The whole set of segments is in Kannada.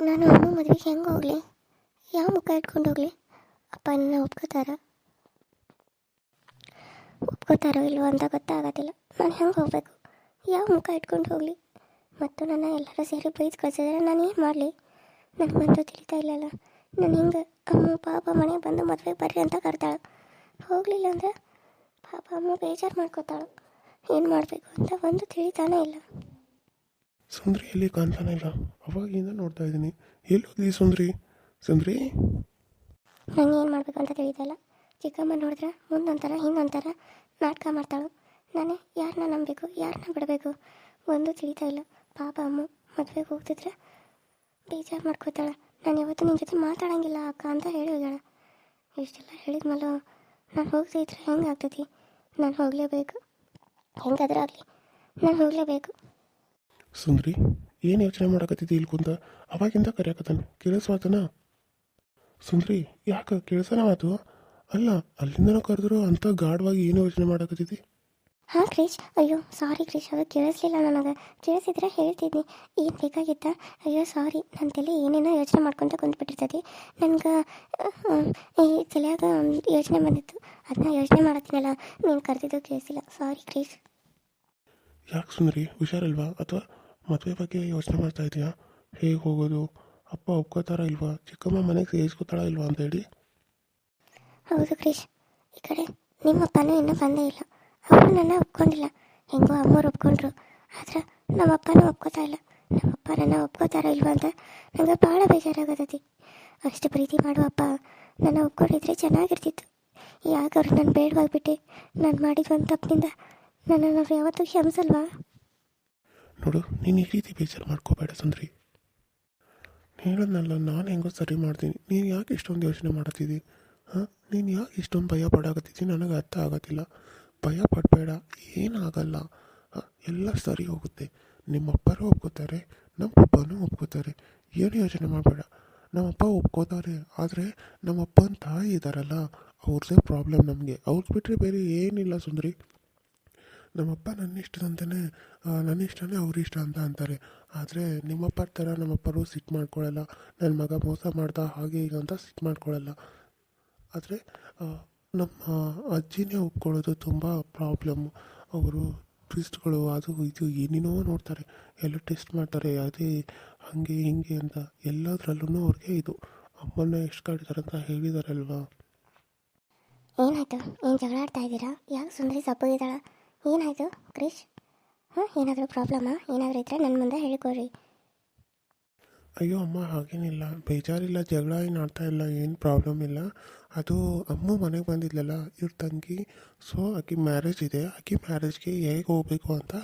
ನಾನು ಅಮ್ಮ ಮದುವೆಗೆ ಹೆಂಗೆ ಹೋಗಲಿ? ಯಾವ ಮುಖ ಇಟ್ಕೊಂಡು ಹೋಗಲಿ? ಅಪ್ಪ ನನ್ನ ಒಪ್ಕೋತಾರ? ಒಪ್ಕೋತಾರೋ ಇಲ್ವೋ ಅಂತ ಗೊತ್ತಾಗೋದಿಲ್ಲ. ನಾನು ಹೆಂಗೆ ಹೋಗಬೇಕು? ಯಾವ ಮುಖ ಇಟ್ಕೊಂಡು ಹೋಗಲಿ? ಮತ್ತು ನನ್ನ ಎಲ್ಲರೂ ಸೇರಿ ಬೈದು ಕಳಿಸಿದ್ರೆ ನಾನು ಏನು ಮಾಡಲಿ? ನನಗೆ ಬಂದು ತಿಳಿತಾ ಇಲ್ಲಲ್ಲ. ನಾನು ಹಿಂಗೆ ಅಮ್ಮ, ಪಾಪ ಮನೆಗೆ ಬಂದು ಮದುವೆ ಬರ್ರಿ ಅಂತ ಕರ್ತಾಳೆ ಹೋಗಲಿಲ್ಲ ಅಂದರೆ ಪಾಪ ಅಮ್ಮ ಬೇಜಾರು ಮಾಡ್ಕೋತಾಳು. ಏನು ಮಾಡಬೇಕು ಅಂತ ಒಂದು ತಿಳಿತಾನೇ ಇಲ್ಲ. ಸುಂದ್ರಿ ಎಲ್ಲಿ ಕಾಣ್ತಾನೆ ಇಲ್ಲ ಅವಾಗಿಂದ ನೋಡ್ತಾ ಇದ್ದೀನಿ. ಎಲ್ಲೋದ್ಲಿ ಸುಂದ್ರಿ? ಸುಂದ್ರಿ? ನಾನು ಏನು ಮಾಡಬೇಕು ಅಂತ ತಿಳಿತಾ ಇಲ್ಲ. ಚಿಕ್ಕಮ್ಮ ನೋಡಿದ್ರೆ ಮುಂದೊಂಥರ ಹಿಂದೊಂಥರ ನಾಟಕ ಮಾಡ್ತಾಳು. ನಾನೇ ಯಾರನ್ನ ನಂಬಬೇಕು ಯಾರನ್ನ ಬಿಡಬೇಕು? ಒಂದು ತಿಳಿತಾ ಇಲ್ಲ. ಪಾಪ ಅಮ್ಮ ಮದುವೆಗೆ ಹೋಗ್ತಿದ್ರೆ ಬೇಜಾರು ಮಾಡ್ಕೋತಾಳೆ ನಾನು ಯಾವತ್ತೂ ನಿನ್ನ ಜೊತೆ ಮಾತಾಡೋಂಗಿಲ್ಲ ಅಕ್ಕ ಅಂತ ಹೇಳಿ ಇಷ್ಟೆಲ್ಲ ಹೇಳಿದ್ಮೇಲೆ ನಾನು ಹೋಗದೇ ಇದ್ರೆ ಹೆಂಗೆ ಆಗ್ತೈತಿ? ನಾನು ಹೋಗಲೇಬೇಕು. ಹೆಂಗಾದ್ರೂ ಆಗಲಿ. ನಾನು ಹೋಗಲೇಬೇಕು. ಸುಂದ್ರಿ ಏನು ಯೋಚನೆ ಮಾಡಕತ್ತಿದ್ದಿ ಇಲ್ಲಿ ಕುಂತ ಅವಾಗಿಂದ ಕರೆಯಕತ್ತಾನೆ ಕೇಳಿಸ್ವಾತನ? ಸುಂದ್ರಿ ಯಾಕೆ ಕೇಳಿಸನವಾತು? ಅಲ್ಲ ಅಲ್ಲಿಂದನೂ ಕರೆದ್ರು ಅಂತ ಗಾಢವಾಗಿ ಏನು ಯೋಚನೆ ಮಾಡಕತ್ತಿದ್ದಿ? ಹಾಂ ಕ್ರೀಶ್ ಅಯ್ಯೋ ಸಾರಿ ಕ್ರೀಶ್ ಅದು ಕೇಳಿಸ್ಲಿಲ್ಲ ನನಗೆ. ಕೇಳಿಸಿದ್ರೆ ಹೇಳ್ತಿದ್ನಿ ಏನು ಬೇಕಾಗಿತ್ತ? ಅಯ್ಯೋ ಸಾರಿ ನನ್ನ ತಲೆ ಏನೇನೋ ಯೋಚನೆ ಮಾಡ್ಕೊತ ಕುಂತ್ಬಿಟ್ಟಿರ್ತದೆ. ನನಗೆ ಈ ತಲೆಯಾಗ ಯೋಚನೆ ಬಂದಿತ್ತು ಅದನ್ನ ಯೋಚನೆ ಮಾಡತ್ತೀನಲ್ಲ ನೀನು ಕರೆದಿದ್ದು ಕೇಳಿಸಿಲ್ಲ. ಸಾರಿ ಕ್ರೀಶ್. ಯಾಕೆ ಸುಂದ್ರಿ ಹುಷಾರಲ್ವಾ? ಅಥವಾ ಮದುವೆ ಬಗ್ಗೆ ಯೋಚನೆ ಮಾಡ್ತಾ ಇದೀಯಾ? ಹೇಗೆ ಹೋಗೋದು? ಅಪ್ಪ ಒಪ್ಕೋತಾರ ಇಲ್ವಾ? ಚಿಕ್ಕಮ್ಮ ಮನೆಗೆ ಸೇರಿಸ್ಕೋತಾಳ ಇಲ್ವಾ ಅಂತ ಹೇಳಿ. ಹೌದು ಕ್ರಿಶ್ ಈ ಕಡೆ ನಿಮ್ಮಪ್ಪನೂ ಇನ್ನೂ ಬಂದೇ ಇಲ್ಲ. ಅವರು ನನ್ನ ಒಪ್ಕೊಂಡಿಲ್ಲ. ಹೆಂಗೋ ಅಮ್ಮವ್ರು ಒಪ್ಕೊಂಡ್ರು. ಆದ್ರೆ ನಮ್ಮಪ್ಪನೂ ಒಪ್ಕೋತಾ ಇಲ್ಲ. ನಮ್ಮಪ್ಪ ನನ್ನ ಒಪ್ಕೋತಾರ ಇಲ್ವಾ ಅಂತ ನನಗೆ ಭಾಳ ಬೇಜಾರಾಗತೈತಿ. ಅಷ್ಟು ಪ್ರೀತಿ ಮಾಡುವ ಅಪ್ಪ ನನ್ನ ಒಪ್ಕೊಂಡಿದ್ರೆ ಚೆನ್ನಾಗಿರ್ತಿತ್ತು. ಯಾಕೆ ಅವ್ರು ನಾನು ಬೇಡವಾಗ್ಬಿಟ್ಟೆ ನಾನು ಮಾಡಿದ ಒಂದು ತಪ್ಪಿನಿಂದ ನನ್ನನ್ನು ಅವ್ರು ಯಾವತ್ತೂ ಕ್ಷಮಿಸಲ್ವಾ? ನೋಡು, ನೀನು ಈ ರೀತಿ ಬೇಜಾರು ಮಾಡ್ಕೋಬೇಡ ಸುಂದ್ರಿ. ಹೇಳೋದ್ನಲ್ಲ, ನಾನು ಹೆಂಗೋ ಸರಿ ಮಾಡ್ತೀನಿ. ನೀನು ಯಾಕೆ ಇಷ್ಟೊಂದು ಯೋಚನೆ ಮಾಡತ್ತಿದ್ದಿ ಹಾಂ? ನೀನು ಯಾಕೆ ಇಷ್ಟೊಂದು ಭಯ ಪಡಾಕತ್ತಿದ್ದಿ? ನನಗೆ ಅರ್ಥ ಆಗೋದಿಲ್ಲ ಭಯ ಪಡಬೇಡ, ಏನಾಗಲ್ಲ. ಎಲ್ಲ ಸರಿ ಹೋಗುತ್ತೆ. ನಿಮ್ಮಪ್ಪರು ಒಪ್ಕೋತಾರೆ ನಮ್ಮ ಪಪ್ಪನೂ ಒಪ್ಕೋತಾರೆ. ಏನು ಯೋಚನೆ ಮಾಡಬೇಡ. ನಮ್ಮಪ್ಪ ಒಪ್ಕೋತಾರೆ, ಆದರೆ ನಮ್ಮಪ್ಪನ ತಾಯಿ ಇದ್ದಾರಲ್ಲ ಅವ್ರದ್ದೇ ಪ್ರಾಬ್ಲಮ್ ನಮಗೆ. ಅವ್ರಿಗೆ ಬಿಟ್ಟರೆ ಬೇರೆ ಏನಿಲ್ಲ ಸುಂದರಿ. ನಮ್ಮಪ್ಪ ನನ್ನ ಇಷ್ಟದಂತೆಯೇ ನನ್ನ ಇಷ್ಟನೇ ಅವ್ರ ಇಷ್ಟ ಅಂತ ಅಂತಾರೆ. ಆದರೆ ನಿಮ್ಮಪ್ಪ ಥರ ನಮ್ಮಪ್ಪರು ಸಿಟ್ಟು ಮಾಡ್ಕೊಳ್ಳಲ್ಲ ನನ್ನ ಮಗ ಮೋಸ ಮಾಡ್ದ ಹಾಗೆ ಈಗ ಅಂತ ಸಿಟ್ಟು ಮಾಡ್ಕೊಳ್ಳಲ್ಲ ಆದರೆ ನಮ್ಮ ಅಜ್ಜಿನೇ ಒಪ್ಕೊಳ್ಳೋದು ತುಂಬ ಪ್ರಾಬ್ಲಮ್ಮು ಅವರು ಟ್ವಿಸ್ಟ್ಗಳು ಅದು ಇದು ಏನೇನೋ ನೋಡ್ತಾರೆ, ಎಲ್ಲ ಟೆಸ್ಟ್ ಮಾಡ್ತಾರೆ, ಅದೇ ಹಾಗೆ ಹಿಂಗೆ ಅಂತ. ಎಲ್ಲದರಲ್ಲೂ ಅವ್ರಿಗೆ ಇದು, ಅಮ್ಮನ್ನ ಎಷ್ಟು ಕಾಡ್ತಾರೆ ಅಂತ ಹೇಳಿದಾರಲ್ವಾ? ಏನಾಯ್ತು? ಏನು ಜಗಳ ಆಡ್ತಾ ಇದ್ದೀರಾ? ಯಾಕೆ ಸುಂದರಿ ಸಪ್ಪಗಿದ್ದಾಳ? ಏನಾಯ್ತು, ಕ್ರಿಶ್? ಹಾಂ, ಏನಾದರೂ ಪ್ರಾಬ್ಲಮ್ಮಾ ಏನಾದರೂ ಇದ್ದರೆ ನನ್ನ ಮುಂದೆ ಹೇಳ್ಕೊಳ್ರಿ ಅಯ್ಯೋ ಅಮ್ಮ, ಹಾಗೇನಿಲ್ಲ. ಬೇಜಾರಿಲ್ಲ, ಜಗಳ ಏನು ಆಡ್ತಾ ಇಲ್ಲ, ಏನು ಪ್ರಾಬ್ಲಮ್ ಇಲ್ಲ. ಅದು ಅಮ್ಮ ಮನೆಗೆ ಬಂದಿದ್ಲಲ್ಲ, ಇವ್ರ ತಂಗಿ. ಸೊ ಆಕೆ ಮ್ಯಾರೇಜ್ ಇದೆ. ಆಕೆ ಮ್ಯಾರೇಜ್ಗೆ ಹೇಗೆ ಹೋಗಬೇಕು ಅಂತ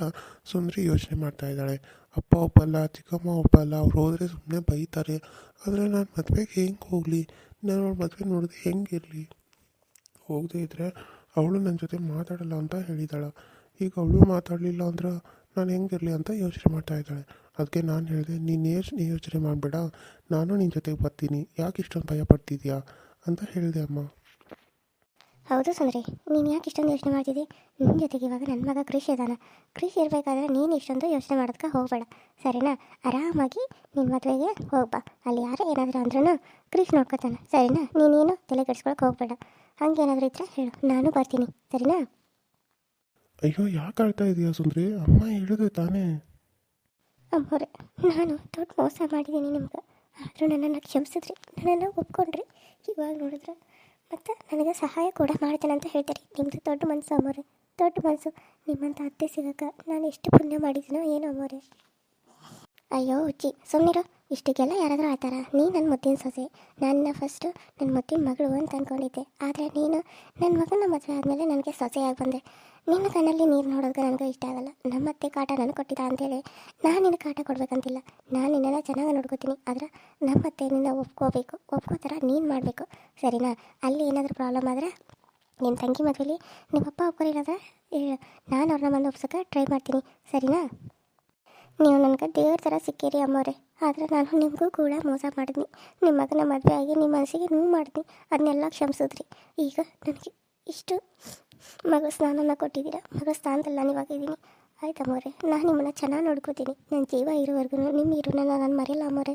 ಸುಂದ್ರಿ ಯೋಚನೆ ಮಾಡ್ತಾ ಇದ್ದಾಳೆ. ಅಪ್ಪ ಒಪ್ಪಲ್ಲ, ಚಿಕ್ಕಮ್ಮ ಒಪ್ಪಲ್ಲ, ಅವ್ರು ಹೋದರೆ ಸುಮ್ಮನೆ ಬೈತಾರೆ. ಆದರೆ ನಾನು ಮದುವೆಗೆ ಹೆಂಗೆ ಹೋಗಲಿ? ನಾನು ಅವ್ರ ಮದುವೆ ನೋಡಿದ್ರೆ ಹೆಂಗಿರಲಿ ಹೋಗದೇ ಇದ್ದರೆ ಅವಳು ನನ್ನ ಜೊತೆ ಮಾತಾಡಲ್ಲ ಅಂತ ಹೇಳಿದಾಳೆ. ಈಗ ಅವಳು ಮಾತಾಡಲಿಲ್ಲ ಅಂದ್ರೆ ನಾನು ಹೆಂಗಿರಲಿ ಅಂತ ಯೋಚನೆ ಮಾಡ್ತಾ ಇದ್ದಾಳೆ. ಅದಕ್ಕೆ ನಾನು ಹೇಳಿದೆ, ನೀನು ಯೋಚನೆ ಯೋಚನೆ ಮಾಡಬೇಡ, ನಾನು ನಿನ್ನ ಜೊತೆಗೆ ಬರ್ತೀನಿ. ಯಾಕೆ ಇಷ್ಟೊಂದು ಭಯ ಪಡ್ತಿದ್ಯಾ? ಅಂತ ಹೇಳಿದೆ ಅಮ್ಮ. ಹೌದು ಸಂದ್ರೆ, ನೀನು ಯಾಕೆ ಇಷ್ಟೊಂದು ಯೋಚನೆ ಮಾಡ್ತಿದ್ದಿ? ನಿನ್ನ ಜೊತೆಗೆ ಇವಾಗ ನನ್ನ ಮಗ ಕೃಷಿ ಇದ್ದಾನೆ ಕೃಷಿ ಇರಬೇಕಾದ್ರೆ ನೀನು ಇಷ್ಟೊಂದು ಯೋಚನೆ ಮಾಡೋದಕ್ಕೆ ಹೋಗಬೇಡ. ಸರಿನಾ? ಆರಾಮಾಗಿ ನಿನ್ನ ಮದುವೆಗೆ ಹೋಗ್ಬಾ ಅಲ್ಲಿ ಯಾರೇ ಏನಾದರೂ ಅಂದ್ರೂ ಕೃಷಿ ನೋಡ್ಕೊತಾನೆ. ಸರಿನಾ? ನೀನೇನು ತಲೆ ಕೆಡ್ಸ್ಕೊಳಕ್ಕೆ ಹೋಗಬೇಡ. ಹಂಗೇನಾದರೂ ಇದ್ರೆ ಹೇಳು. ನಾನು ಬರ್ತೀನಿ. ಸರಿನಾ? ಅಯ್ಯೋ, ಯಾಕೆ ಆಳ್ತಾ ಇದೀಯಾ ಸುಂದ್ರಿ? ಅಮ್ಮ ಹೇಳಿದೆ ತಾನೇ. ಅಮ್ಮರೆ, ನಾನು ದೊಡ್ಡ ಮೋಸ ಮಾಡಿದ್ದೀನಿ ನಿಮ್ಗೆ. ಆದರೂ ನನ್ನನ್ನು ಕ್ಷಮಿಸಿದ್ರಿ, ನನ್ನನ್ನು ಒಪ್ಕೊಂಡ್ರಿ. ಇವಾಗ ನೋಡಿದ್ರೆ ಮತ್ತು ನನಗೆ ಸಹಾಯ ಕೂಡ ಮಾಡ್ತೇನೆ ಅಂತ ಹೇಳ್ತಾರೆ. ನಿಮ್ಮದು ದೊಡ್ಡ ಮನಸ್ಸು ಅಮ್ಮರೆ, ದೊಡ್ಡ ಮನಸ್ಸು ನಿಮ್ಮಂತ ಅತ್ತೆ ಸಿಗಕ್ಕೆ ನಾನು ಎಷ್ಟು ಪುಣ್ಯ ಮಾಡಿದ್ದೀನೋ ಏನೋ ಅಮ್ಮರೆ. ಅಯ್ಯೋ ಉಚ್ಚಿ ಸುಮ್ಮನಿರು ಇಷ್ಟಕ್ಕೆಲ್ಲ ಯಾರಾದರೂ ಆಯ್ತಾರ ನೀ ನನ್ನ ಮುತ್ತಿನ ಸೊಸೆ. ನನ್ನ ಫಸ್ಟು ನನ್ನ ಮುತ್ತಿನ ಮಗಳು ಅಂತ ಅಂದ್ಕೊಂಡಿದ್ದೆ ಆದರೆ ನೀನು ನನ್ನ ಮಗನ ಮದುವೆ ಆದಮೇಲೆ ನನಗೆ ಸೊಸೆಯಾಗಿ ಬಂದೆ. ನಿನ್ನ ಕಣ್ಣಲ್ಲಿ ನೀರು ನೋಡೋದು ನನಗೂ ಇಷ್ಟ ಆಗಲ್ಲ. ನಮ್ಮ ಅತ್ತೆ ಕಾಟ ನನಗೆ ಕೊಟ್ಟಿದ್ದ ಅಂತೇಳಿ ನಾನು ನಿನ್ನ ಕಾಟ ಕೊಡಬೇಕಂತಿಲ್ಲ. ನಾನು ನಿನ್ನೆಲ್ಲ ಚೆನ್ನಾಗಿ ನೋಡ್ಕೋತೀನಿ. ಆದರೆ ನಮ್ಮ ಅತ್ತೆ ನಿನ್ನ ಒಪ್ಕೋಬೇಕು. ಥರ ನೀನು ಮಾಡಬೇಕು. ಸರಿನಾ? ಅಲ್ಲಿ ಏನಾದರೂ ಪ್ರಾಬ್ಲಮ್ ಆದರೆ ನಿನ್ನ ತಂಗಿ ಮದುವೆಲಿ ನಿಮ್ಮಪ್ಪ ಒಪ್ಕೊರಿಲ್ಲದ್ರೆ ನಾನು ಅವ್ರನ್ನ ಬಂದು ಒಪ್ಸೋಕೆ ಟ್ರೈ ಮಾಡ್ತೀನಿ. ಸರಿನಾ? ನೀವು ನನಗೆ ದೇವ್ರ ಥರ ಸಿಕ್ಕಿರಿ ಅಮ್ಮವ್ರೆ. ಆದರೆ ನಾನು ನಿಮಗೂ ಕೂಡ ಮೋಸ ಮಾಡಿದ್ನಿ. ನಿಮ್ಮ ಮಗನ ಮದುವೆ ಆಗಿ ನಿಮ್ಮ ಮನಸ್ಸಿಗೆ ನೋವು ಮಾಡಿದ್ನಿ. ಅದನ್ನೆಲ್ಲ ಕ್ಷಮಿಸಿದ್ರಿ. ಈಗ ನನಗೆ ಇಷ್ಟು. ಮಗ ಸ್ನಾನನ ಕೊಟ್ಟಿದ್ದೀರಾ? ಮಗ ಸ್ಥಾನದಲ್ಲಿ ನಾನು ಇವಾಗ ಇದ್ದೀನಿ ಆಯ್ತು ನಾನು ನಿಮ್ಮನ್ನು ಚೆನ್ನಾಗಿ ನೋಡ್ಕೋತೀನಿ. ನನ್ನ ಜೀವ ಇರೋವರೆಗೂ ನಿಮ್ಮ ಇರೋನ ನಾನು ಮರೆಯಲ್ಲ ಮೋರೆ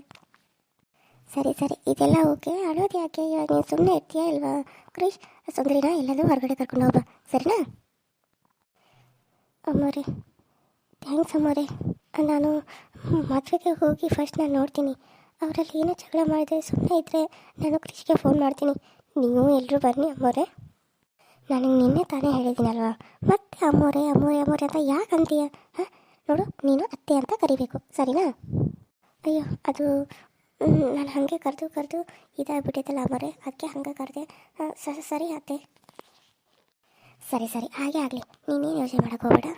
ಸರಿ ಸರಿ. ಇದೆಲ್ಲ ಓಕೆ. ಅಳೋದು ಯಾಕೆ? ಇವಾಗ ನೀನು ಸುಮ್ಮನೆ ಇರ್ತೀಯಾ ಇಲ್ವಾ? ಕ್ರಿಶ್ ಸುಂದರಿನ ಎಲ್ಲದೂ ಹೊರಗಡೆ ಕರ್ಕೊಂಡು ಹೋಗ್ಬಾ. ಸರಿನಾ? ಅಮ್ಮೋರೆ, ಥ್ಯಾಂಕ್ಸ್ ಅಮ್ಮೋರೆ. ನಾನು ಮದುವೆಗೆ ಹೋಗಿ ಫಸ್ಟ್ ನಾನು ನೋಡ್ತೀನಿ. ಅವರಲ್ಲಿ ಏನೋ ಜಗಳ ಮಾಡಿದೆ ಸುಮ್ಮನೆ ಇದ್ದರೆ ನಾನು ಕೃಷಿಗೆ ಫೋನ್ ಮಾಡ್ತೀನಿ. ನೀವು ಎಲ್ಲರೂ ಬನ್ನಿ ಅಮ್ಮೋರೆ. ನನಗೆ ನಿನ್ನೆ ತಾನೇ ಹೇಳಿದ್ದೀನಲ್ವಾ? ಮತ್ತೆ ಅಮ್ಮೋರೆ ಅಮ್ಮೋರೆ ಅಮ್ಮೋರೆ ಅಂತ ಯಾಕೆ ಅಂತೀಯ? ಹಾಂ? ನೋಡು, ನೀನು ಅತ್ತೆ ಅಂತ ಕರಿಬೇಕು. ಸರಿನಾ? ಅಯ್ಯೋ, ಅದು ನಾನು ಹಾಗೆ ಕರೆದು ಕರೆದು ಇದಾಗ್ಬಿಟ್ಟಿದ್ದಲ್ಲ ಅಮ್ಮೋರೆ. ಅದಕ್ಕೆ ಹಂಗೆ ಕರೆದೆ. ಸರಿ ಅತ್ತೆ. ಸರಿ ಸರಿ, ಹಾಗೆ ಆಗಲಿ. ನೀನೇನು ಯೋಚನೆ ಮಾಡೋಕೆ ಹೋಗ್ಬೇಡ?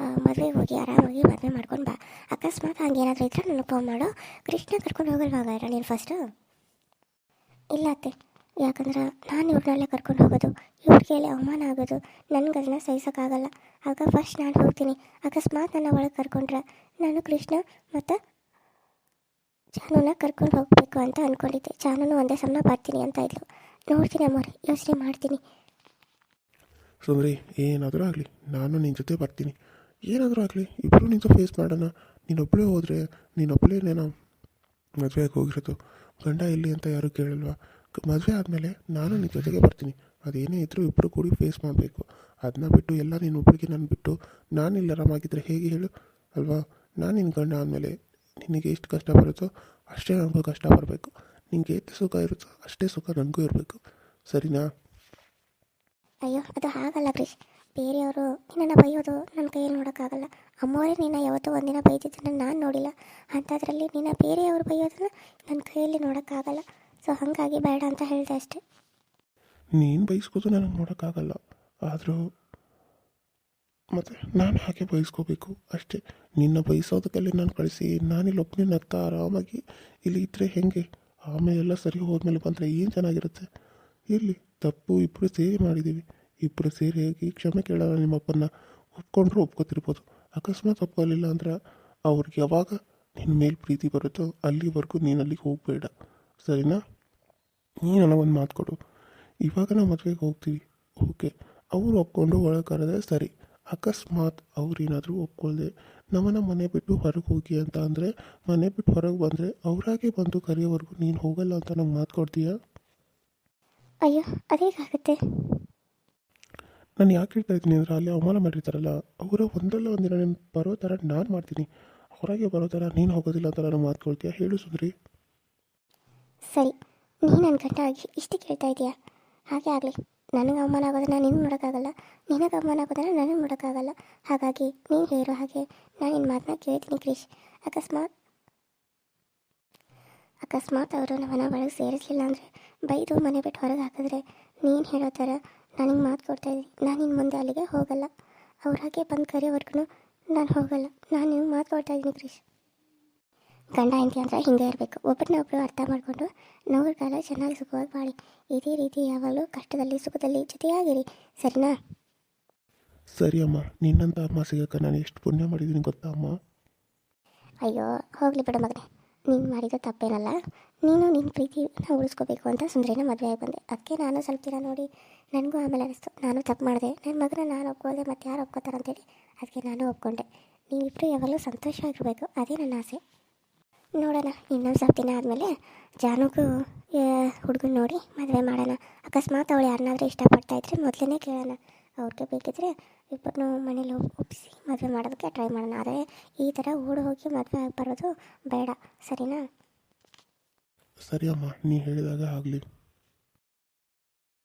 ಮದುವೆಗೆ ಹೋಗಿ ಆರಾಮಾಗಿ ಮದುವೆ ಮಾಡ್ಕೊಂಡು ಬಾ. ಅಕಸ್ಮಾತ್ ಹಂಗೇನಾದರೂ ಇದ್ರೆ ನನಗೆ ಫೋನ್ ಮಾಡು. ಕೃಷ್ಣ ಕರ್ಕೊಂಡು ಹೋಗಲ್ವಾಗ ನೀನು ಫಸ್ಟು ಇಲ್ಲ ಅತ್ತೆ. ಯಾಕಂದ್ರೆ ನಾನು ಇವ್ರನ್ನಲ್ಲೇ ಕರ್ಕೊಂಡು ಹೋಗೋದು. ಇವ್ರಿಗೆ ಅಲ್ಲಿ ಅವಮಾನ ಆಗೋದು? ನನಗೆ ಅದನ್ನ ಸಹಿಸೋಕ್ಕಾಗಲ್ಲ. ಆಗ ಫಸ್ಟ್ ನಾನು ಹೋಗ್ತೀನಿ. ಅಕಸ್ಮಾತ್ ನನ್ನ ಒಳಗೆ ಕರ್ಕೊಂಡ್ರೆ ನಾನು ಕೃಷ್ಣ ಮತ್ತು ಚಾನೂನ ಕರ್ಕೊಂಡು ಹೋಗಬೇಕು ಅಂತ ಅಂದ್ಕೊಂಡಿದ್ದೆ ಚಾನೂನು ಒಂದೇ ಸಮನ ಬರ್ತೀನಿ ಅಂತ ಇದ್ಲು. ನೋಡ್ತೀನಿ ಅಮ್ಮವ್ರೆ ಯೋಚನೆ ಮಾಡ್ತೀನಿ. ಸುಂದ್ರಿ ಏನಾದರೂ ಆಗಲಿ. ನಾನು ನಿನ್ನ ಜೊತೆ ಬರ್ತೀನಿ. ಏನಾದರೂ ಆಗಲಿ ಇಬ್ಬರು ನಿಂತು ಫೇಸ್ ಮಾಡೋಣ. ನೀನೊಬ್ಬಳೇ ಹೋದರೆ ನೀನೊಬ್ಬಳೇನೇನೋ ಮದುವೆಗೆ ಹೋಗಿರೋದು. ಗಂಡ ಎಲ್ಲಿ ಅಂತ ಯಾರೂ ಕೇಳಲ್ವಾ? ಮದುವೆ ಆದಮೇಲೆ ನಾನು ನಿನ್ನ ಜೊತೆಗೆ ಬರ್ತೀನಿ. ಅದೇನೇ ಇದ್ದರೂ ಇಬ್ಬರು ಕೂಡಿ ಫೇಸ್ ಮಾಡಬೇಕು. ಅದನ್ನ ಬಿಟ್ಟು ಎಲ್ಲ ನೀನು ಒಬ್ಬಳಿಗೆ ನಾನು ಬಿಟ್ಟು ನಾನು ಇಲ್ಲಿ ಆರಾಮಾಗಿದ್ದರೆ ಹೇಗೆ ಹೇಳು? ಅಲ್ವಾ? ನಾನು ನಿನ್ನ ಗಂಡ ಆದಮೇಲೆ ನಿನಗೆ ಎಷ್ಟು ಕಷ್ಟ ಬರುತ್ತೋ ಅಷ್ಟೇ ನನಗೂ ಕಷ್ಟ ಬರಬೇಕು. ನಿನಗೆ ಎಷ್ಟು ಸುಖ ಇರುತ್ತೋ ಅಷ್ಟೇ ಸುಖ ನನಗೂ ಇರಬೇಕು. ಸರಿನಾ? ಅಯ್ಯೋ, ಅದು ಹಾಗಲ್ಲ ಕ್ರಿಶ್ ಬೇರೆಯವರು ನಿನ್ನನ್ನು ಬೈಯೋದು ನನ್ನ ಕೈಯಲ್ಲಿ ನೋಡೋಕ್ಕಾಗಲ್ಲ. ಅಮ್ಮವರೇ ನಿನ್ನ ಯಾವತ್ತೂ ಒಂದಿನ ಬೈದಿದ್ದನ್ನು ನಾನು ನೋಡಿಲ್ಲ. ಅಂಥದ್ರಲ್ಲಿ ನಿನ್ನ ಬೇರೆಯವರು ಬೈಯೋದನ್ನು ನನ್ನ ಕೈಯಲ್ಲಿ ನೋಡೋಕ್ಕಾಗಲ್ಲ. ಸೊ ಹಾಗಾಗಿ ಬೇಡ ಅಂತ ಹೇಳಿದೆ ಅಷ್ಟೇ. ನೀನು ಬಯಸ್ಕೋದು ನನಗೆ ನೋಡೋಕ್ಕಾಗಲ್ಲ. ಆದರೂ ಮತ್ತು ನಾನು ಹಾಗೆ ಬಯಸ್ಕೋಬೇಕು ಅಷ್ಟೇ. ನಿನ್ನ ಬಯಸೋದಕ್ಕಲ್ಲಿ ನಾನು ಕಳಿಸಿ, ನಾನಿಲ್ಲಿ ಒಬ್ಬನೇ ನಗ್ತಾ ಆರಾಮಾಗಿ ಇಲ್ಲಿ ಇದ್ದರೆ ಹೆಂಗೆ? ಆಮೇಲೆ ಎಲ್ಲ ಸರಿ ಹೋದ್ಮೇಲೆ ಬಂದರೆ ಏನು ಚೆನ್ನಾಗಿರುತ್ತೆ? ಇರಲಿ, ತಪ್ಪು ಇಬ್ಬರು ಸೇರಿ ಮಾಡಿದ್ದೀವಿ ಇಬ್ಬರು ಸೇರಿ ಹೋಗಿ ಕ್ಷಮೆ ಕೇಳೋಣ ನಿಮ್ಮಪ್ಪನ ಒಪ್ಕೊಂಡ್ರೂ ಒಪ್ಕೋತಿರ್ಬೋದು. ಅಕಸ್ಮಾತ್ ಒಪ್ಕೊಳ್ಳಿಲ್ಲ ಅಂದ್ರೆ ಅವ್ರಿಗೆ ಯಾವಾಗ ನಿನ್ನ ಮೇಲೆ ಪ್ರೀತಿ ಬರುತ್ತೋ ಅಲ್ಲಿವರೆಗೂ ನೀನು ಅಲ್ಲಿಗೆ ಹೋಗಬೇಡ. ಸರಿನಾ? ನೀನು ನನಗೊಂದು ಮಾತು ಕೊಡು. ಇವಾಗ ನಾವು ಮದುವೆಗೆ ಹೋಗ್ತೀವಿ. ಓಕೆ. ಅವರು ಒಪ್ಕೊಂಡು ಒಳಗೆ ಕರೆದ್ರೆ ಸರಿ. ಅಕಸ್ಮಾತ್ ಅವ್ರೇನಾದರೂ ಒಪ್ಕೊಳ್ದೆ ನಮ್ಮನ್ನ ಮನೆ ಬಿಟ್ಟು ಹೊರಗೆ ಹೋಗಿ ಅಂತ ಅಂದರೆ ಮನೆ ಬಿಟ್ಟು ಹೊರಗೆ ಬಂದರೆ ಅವರಾಗೆ ಬಂದು ಕರೆಯೋವರೆಗೂ ನೀನು ಹೋಗಲ್ಲ ಅಂತ ನಂಗೆ ಮಾತು ಕೊಡ್ತೀಯಾ? ಅಯ್ಯೋ, ಅದೇಗಾಗುತ್ತೆ? ನಾನು ಯಾಕೆ ಹೇಳ್ತಾ ಇದ್ದೀನಿ ಅಂದರೆ ಅಲ್ಲಿ ಅವಮಾನ ಮಾಡಿರ್ತಾರಲ್ಲ, ಅವರ ಒಂದಲ್ಲ ಒಂದಿನ ನೀನು ಬರೋ ಥರ ನಾನು ಮಾಡ್ತೀನಿ. ಹೊರಗೆ ಬರೋ ಥರ ನೀನು ಹೋಗೋದಿಲ್ಲ ಅಂತ ನಾನು ಮಾತು ಕೊಡ್ತೀಯಾ ಹೇಳು ಸುಂದ್ರಿ. ಸರಿ ನೀನು ನನ್ನ ಗಂಡ ಆಗಿ ಇಷ್ಟು ಕೇಳ್ತಾ ಇದೆಯಾ? ಹಾಗೆ ಆಗಲಿ, ನನಗೆ ಅವಮಾನ ಆಗೋದನ್ನ ನೀನು ನೋಡೋಕ್ಕಾಗಲ್ಲ, ನಿನಗೆ ಅವಮಾನ ಆಗೋದನ್ನ ನನಗೆ ನೋಡೋಕ್ಕಾಗಲ್ಲ. ಹಾಗಾಗಿ ನೀನು ಹೇಳೋ ಹಾಗೆ ನಾನು ನಿನ್ನ ಮಾತನ್ನ ಕೇಳ್ತೀನಿ ಕ್ರಿಶ್. ಅಕಸ್ಮಾತ್ ಅಕಸ್ಮಾತ್ ಅವರು ನಮ್ಮನ್ನ ಒಳಗೆ ಸೇರಿಸಲಿಲ್ಲ ಅಂದರೆ ಬೈದು ಮನೆ ಬಿಟ್ಟು ಹೊರಗೆ ಹಾಕಿದ್ರೆ ನೀನು ಹೇಳೋ ಥರ ನನಗೆ ಮಾತು ಕೊಡ್ತಾ ಇದ್ದೀನಿ. ನಾನು ಇನ್ನು ಮುಂದೆ ಅಲ್ಲಿಗೆ ಹೋಗಲ್ಲ. ಅವ್ರ ಹಾಗೆ ಬಂದು ಕರೆಯೋವರೆಗೂ ನಾನು ಹೋಗಲ್ಲ. ನಾನು ನಿಮ್ಗೆ ಮಾತು ಕೊಡ್ತಾ ಇದ್ದೀನಿ ಕ್ರಿಶ್. ಗಂಡ ಹೆಂಡತಿ ಅಂದರೆ ಹಿಂಗೆ ಇರಬೇಕು. ಒಬ್ಬರನ್ನ ಒಬ್ಬರು ಅರ್ಥ ಮಾಡಿಕೊಂಡು ನೋವು ಕಾಲ ಚೆನ್ನಾಗಿ ಸುಖವಾಗಿ ಬಾಳಿ. ಇದೇ ರೀತಿ ಯಾವಾಗಲೂ ಕಷ್ಟದಲ್ಲಿ ಸುಖದಲ್ಲಿ ಜೊತೆಯಾಗಿರಿ. ಸರಿನಾ? ಸರಿ ಅಮ್ಮ. ನಿನ್ನಂತ ಅಮ್ಮ ಸಿಗಕ್ಕೆ ನಾನು ಎಷ್ಟು ಪುಣ್ಯ ಮಾಡಿದ್ದೀನಿ ಗೊತ್ತಾ ಅಮ್ಮ? ಅಯ್ಯೋ ಹೋಗಲಿ ಬಿಡು ಮಗನೆ. ನೀನು ಮಾಡಿದ್ದು ತಪ್ಪೇನಲ್ಲ. ನೀನು ನಿನ್ನ ಪ್ರೀತಿನ ಉಳಿಸ್ಕೋಬೇಕು ಅಂತ ಸುಂದರಿನ ಮದುವೆ ಆಗಿ ಬಂದೆ. ಅದಕ್ಕೆ ನಾನು ಸ್ವಲ್ಪ ದಿನ ನೋಡಿ ನನಗೂ ಆಮೇಲೆ ಅನಿಸ್ತು. ನಾನು ತಪ್ಪು ಮಾಡಿದೆ. ನನ್ನ ಮಗನ ನಾನು ಒಪ್ಕೋದೆ ಮತ್ತು ಯಾರು ಒಪ್ಕೋತಾರೆ ಅಂತೇಳಿ ಅದಕ್ಕೆ ನಾನು ಒಪ್ಕೊಂಡೆ. ನೀವಿಬ್ಬರು ಯಾವಾಗಲೂ ಸಂತೋಷವಾಗಿರಬೇಕು ಅದೇ ನನ್ನ ಆಸೆ. ನೋಡೋಣ. ಇನ್ನೊಂದು ಸ್ವಲ್ಪ ದಿನ ಆದಮೇಲೆ ಜಾನುಗೂ ಹುಡುಗನ ನೋಡಿ ಮದುವೆ ಮಾಡೋಣ. ಅಕಸ್ಮಾತ್ ಅವಳು ಯಾರನ್ನಾದ್ರೂ ಇಷ್ಟಪಡ್ತಾ ಇದ್ರೆ ಮೊದಲೇ ಕೇಳೋಣ. ಅವ್ರಿಗೆ ಬೇಕಿದ್ರೆ ಇಬ್ಬರನ್ನೂ ಮನೇಲಿ ಒಪ್ಪಿಸಿ, ಮದುವೆ ಮಾಡೋದಕ್ಕೆ ಟ್ರೈ ಮಾಡೋಣ. ಆದರೆ ಈ ಥರ ಓಡಿ ಹೋಗಿ ಮದುವೆ ಆಗಿ ಬರೋದು ಬೇಡ. ಸರಿನಾ? ಸರಿ ಅಮ್ಮ, ನೀ ಹೇಳಿದಾಗ ಆಗಲಿ.